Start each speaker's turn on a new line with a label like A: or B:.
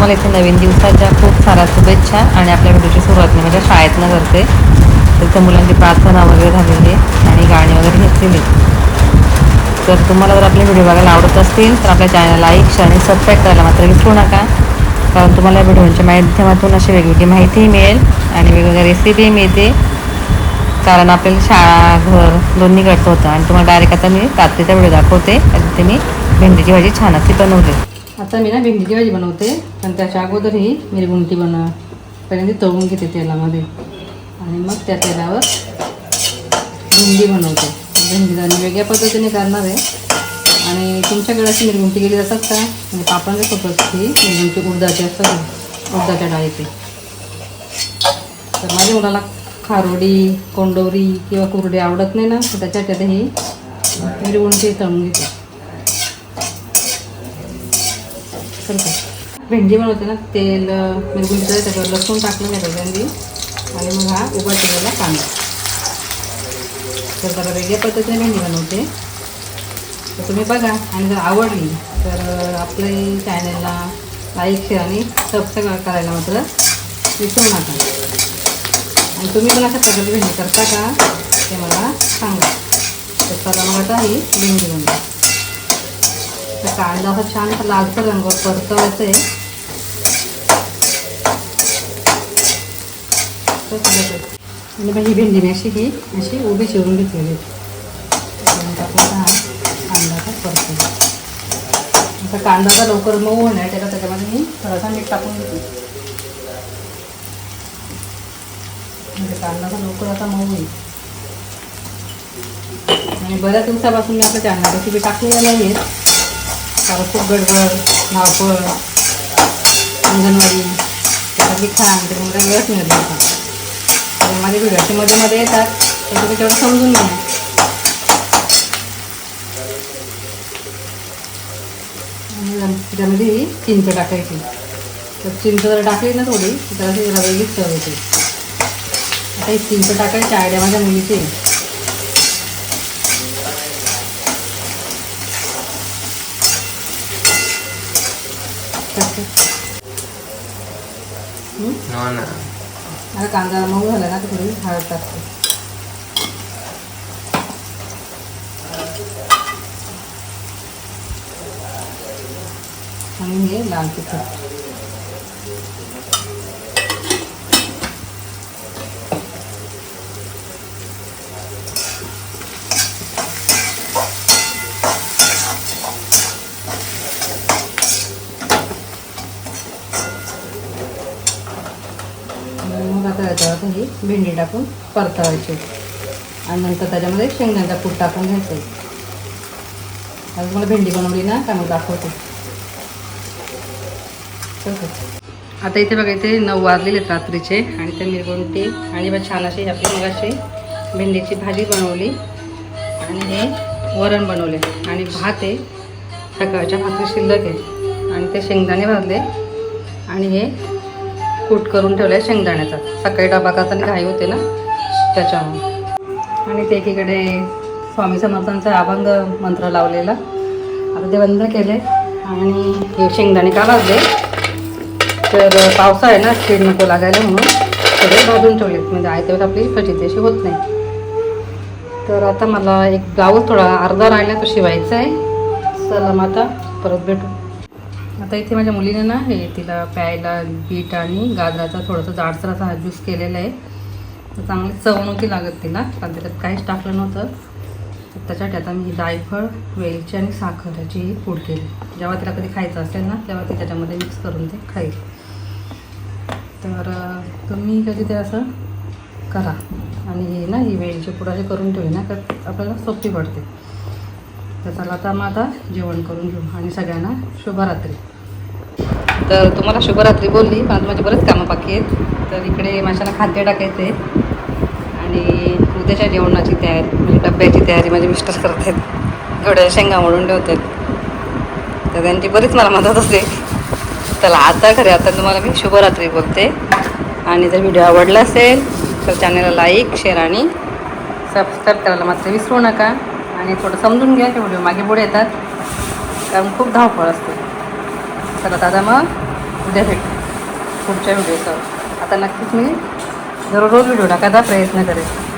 A: तुम्हाला इथे नवीन दिवसाच्या खूप साऱ्या शुभेच्छा आणि आपल्या व्हिडिओची सुरुवात मी माझ्या शाळेतनं करते. तिथं मुलांची प्रार्थना वगैरे झालेली आहे आणि गाणी वगैरे घेतलेली तर तुम्हाला जर आपले व्हिडिओ बघायला आवडत असतील तर आपल्या चॅनलला लाईक शेअर आणि सबस्क्राईब करायला मात्र विसरू नका. कारण तुम्हाला या व्हिडिओच्या माध्यमातून अशी वेगवेगळी माहितीही मिळेल आणि वेगवेगळ्या रेसिपी मिळते. कारण आपल्याला शाळा घर दोन्ही कडचं होतं आणि तुम्हाला डायरेक्ट आता मी रात्रीचा व्हिडिओ दाखवते. आणि तिथे मी भेंडीची भाजी छान अशी बनवली आता मी ना भेंडीची भाजी बनवते. पण त्याच्या अगोदर ही मिरगुंटी बनव पहिल्यांदा तळून घेते तेलामध्ये. आणि मग त्या तेलावर भेंडी बनवते. भेंडी आणि वेगळ्या पद्धतीने करणार आहे. आणि तुमच्याकडे अशी मिरगुंटी केली जातात का? म्हणजे पापडाच्या सोबत ही मिरगुंटी उडदाची असतात उडदाच्या डाळीची. तर माझ्या मुलाला खारोडी कोंडोरी किंवा कुरडी आवडत नाही ना तर त्याच्यात ही मिरगुंटी तळून घेते. तर काय भेंडी बनवते ना तेल म्हणजे मिरगुंच त्याच्यावर लसूण टाकलं नाही पहिल्यांदी आणि मग हा उभा केलेला कांदा. तर जरा वेगळ्या पद्धतीने भेंडी बनवते. तर तुम्ही बघा आणि जर आवडली तर आपल्या चॅनलला लाईक शेअर आणि सबस्क्राईब करायला मात्र विसरू नका. आणि तुम्ही पण अशा प्रकारची भेंडी करता का ते मला सांगा. तर चला मग आता ही भेंडी बनवा. कांदा असा छान लालचा रंग परतवायचा परतवायचं आहे. आणि ही भेंडी मी अशी ही अशी उभी शिवून घेतलेली कांदा असा आता कांदा जर लवकर मऊ होणार त्याला त्याच्यामध्ये मी थोडासा मीठ टाकून घेते. म्हणजे कांदा तर लवकर आता मऊ होईल. आणि बऱ्याच दिवसापासून मी आपल्या चॅनल रेसिपी टाकलेल्या नाही आहेत खूप गडबड धावपळ अंगणवाडी त्याच्यात लिखाण मला वेळच मिळत नव्हता तर माझे व्हिडिओचे मध्ये मध्ये येतात तर तुम्ही तेवढं समजून घ्या. त्यामध्ये ही चिंच टाकायची. तर चिंच जर टाकली ना थोडी तर त्याला जरा वेगळीच चव येते. आता ही चिंच टाकायची आयडिया माझ्या मुलीची आहे. टाकते. हो
B: ना.
A: आता कांदा मऊ झाला ना तर थोडी हळद टाकते. आणि हे लाल तिखट. आणि मग आता ही भेंडी टाकून परतवायची. आणि नंतर त्याच्यामध्ये शेंगदाण्याचा कूट टाकून घ्यायचं. आता तुम्हाला भेंडी बनवली ना का दाखवते. आता इथे बघा इथे नऊ वाजलेले आहेत रात्रीचे आणि ते मिरगुंटी आणि मग छान अशी आपली मग अशी भेंडीची भाजी बनवली. आणि हे वरण बनवले. आणि भात आहे. सकाळच्या भाकरी शिल्लक आहे. आणि ते शेंगदाणे भाजले. आणि हे कूट करून ठेवलं आहे शेंगदाण्याचा. सकाळी डबा करताना घाई होते ना? त्याच्यामुळे. आणि ते एकीकडे स्वामी समर्थांचा अभंग मंत्र लावलेला. आता ते बंद केले. आणि हे शेंगदाणे का भाजले? तर पावसा आहे ना स्पीड नको लागायला म्हणून सगळे भाजून ठेवले म्हणजे आयत्यावर आपली फजिती अशी होत नाही. तर आता मला एक ब्लाऊज थोडा अर्धा राहिला तो शिवायचा आहे. चला मग आता परत भेटू. आता इथे माझ्या मुलीने ना हे तिला प्यायला बीट आणि गाजराचा थोडंसं जाडसर असा हा ज्यूस केलेला आहे. तर चांगली चव नव्हती लागत तिला कारण त्याच्यात काहीच टाकलं नव्हतं. तर त्याच्यासाठी आता मी जायफळ वेलची आणि साखर याची पूड केली. जेव्हा तिला कधी खायचं असेल ना तेव्हा ती त्याच्यामध्ये मिक्स करून ते खाईल. तर तुम्ही कधी ते असं करा. आणि हे ना ही वेलची पूड अशी करून ठेवली ना तर आपल्याला सोपी पडते. तर चला आता मग आता जेवण करून घेऊ आणि सगळ्यांना शुभरात्री. तर तुम्हाला शुभरात्री बोलली पण माझे बरेच कामं बाकी आहेत. तर इकडे माशाला खाद्य टाकायचे आणि उद्याच्या जेवणाची तयारी म्हणजे डब्याची तयारी माझे मिस्टर करत आहेत थोड्या शेंगा मोडून ठेवतात. तर त्यांची बरीच मला मदत असते चला आता खरे आता तुम्हाला मी शुभरात्री बोलते. आणि जर व्हिडिओ आवडला असेल तर चॅनलला लाईक शेअर आणि सबस्क्राईब करायला मात्र विसरू नका. आणि थोडं समजून घ्या तेवढे व्हिडिओ मागे पुढे येतात. कारण खूप धावपळ असते. चला दादा मग उद्या भेटू. पुढच्या व्हिडिओचा आता नक्कीच मी दररोज व्हिडिओ टाकायचा प्रयत्न करेन.